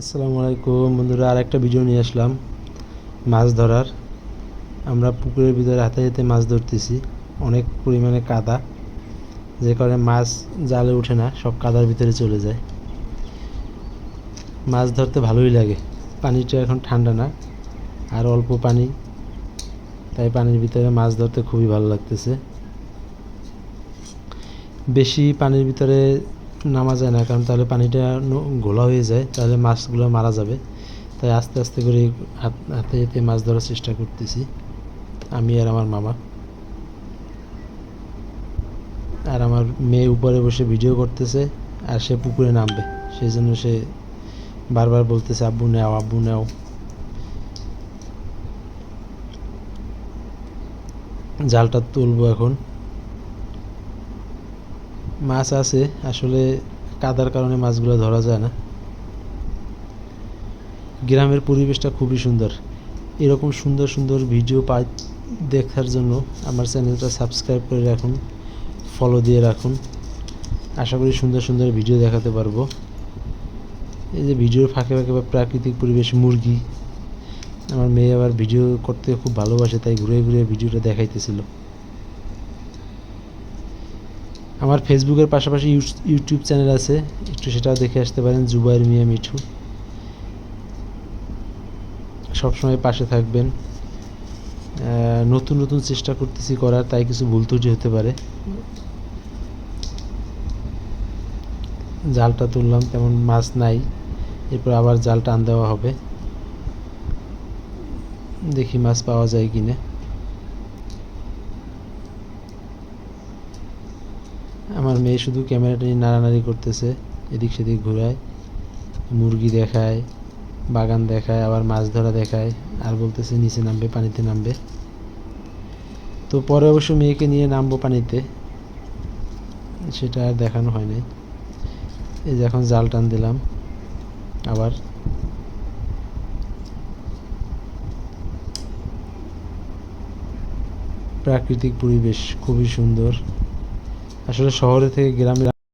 আসসালামু আলাইকুম। বন্ধুরা আর একটা ভিডিও নিয়ে আসলাম। মাছ ধরার। আমরা পুকুরের ভিতরে হাতে হাতে মাছ ধরতেছি। অনেক পরিমাণে কাদা। যে কারণে মাছ জালে ওঠে না, সব কাদার ভিতরে চলে যায়। মাছ ধরতে ভালোই লাগে। পানিটা এখন ঠান্ডা না, আর অল্প পানি। তাই পানির ভিতরে মাছ ধরতে খুবই ভালো লাগতেছে। বেশি পানির ভিতরে নামা যায় না, কারণ তাহলে পানিটা ঘোলা হয়ে যায়, তাহলে মাছগুলো মারা যাবে। তাই আস্তে আস্তে করে হাতে হাতে মাছ ধরার চেষ্টা করতেছি, আমি আর আমার মামা। আর আমার মেয়ে উপরে বসে ভিডিও করতেছে, আর সে পুকুরে নামবে সেই জন্য সে বারবার বলতেছে, আব্বু নেও আব্বু নেও। জালটা তুলবো এখন। মাছ আছে, আসলে কাদার কারণে মাছগুলো ধরা যায় না। গ্রামের পরিবেশটা খুবই সুন্দর। এরকম সুন্দর সুন্দর ভিডিও পাই দেখার জন্য আমার চ্যানেলটা সাবস্ক্রাইব করে রাখুন ফলো দিয়ে রাখুন। আশা করি সুন্দর সুন্দর ভিডিও দেখাতে পারব। এই যে ভিডিওর ফাঁকে ফাঁকে বা প্রাকৃতিক পরিবেশ, মুরগি। আমার মেয়ে আবার ভিডিও করতে খুব ভালোবাসে, তাই ঘুরে ঘুরে ভিডিওটা দেখাইতেছিল। আমার ফেসবুকের পাশাপাশি ইউটিউব চ্যানেল আছে, একটু সেটাও দেখে আসতে পারেন, জুবাইর মিয়া মিঠু। সবসময় পাশে থাকবেন। নতুন নতুন চেষ্টা করতেছি করার, তাই কিছু ভুল ত্রুটি হতে পারে। জালটা তুললাম, তেমন মাছ নাই। এরপর আবার জাল টান দেওয়া হবে। দেখি মাছ পাওয়া যায় কিনা। আমার মেয়ে শুধু ক্যামেরাটা নিয়ে নাড়ানাড়ি করতেছে, এদিক সেদিক ঘোরায়, মুরগি দেখায়, বাগান দেখায়, আবার মাছ ধরা দেখায়, আর বলতেছে নিচে নামবে, পানিতে নামবে। তো পরে অবশ্য মেয়েকে নিয়ে নামবো পানিতে, সেটা আর দেখানো হয় নাই। এই যে এখন জাল টান দিলাম, আবার প্রাকৃতিক পরিবেশ খুবই সুন্দর। আসলে শহরে থেকে গ্রামে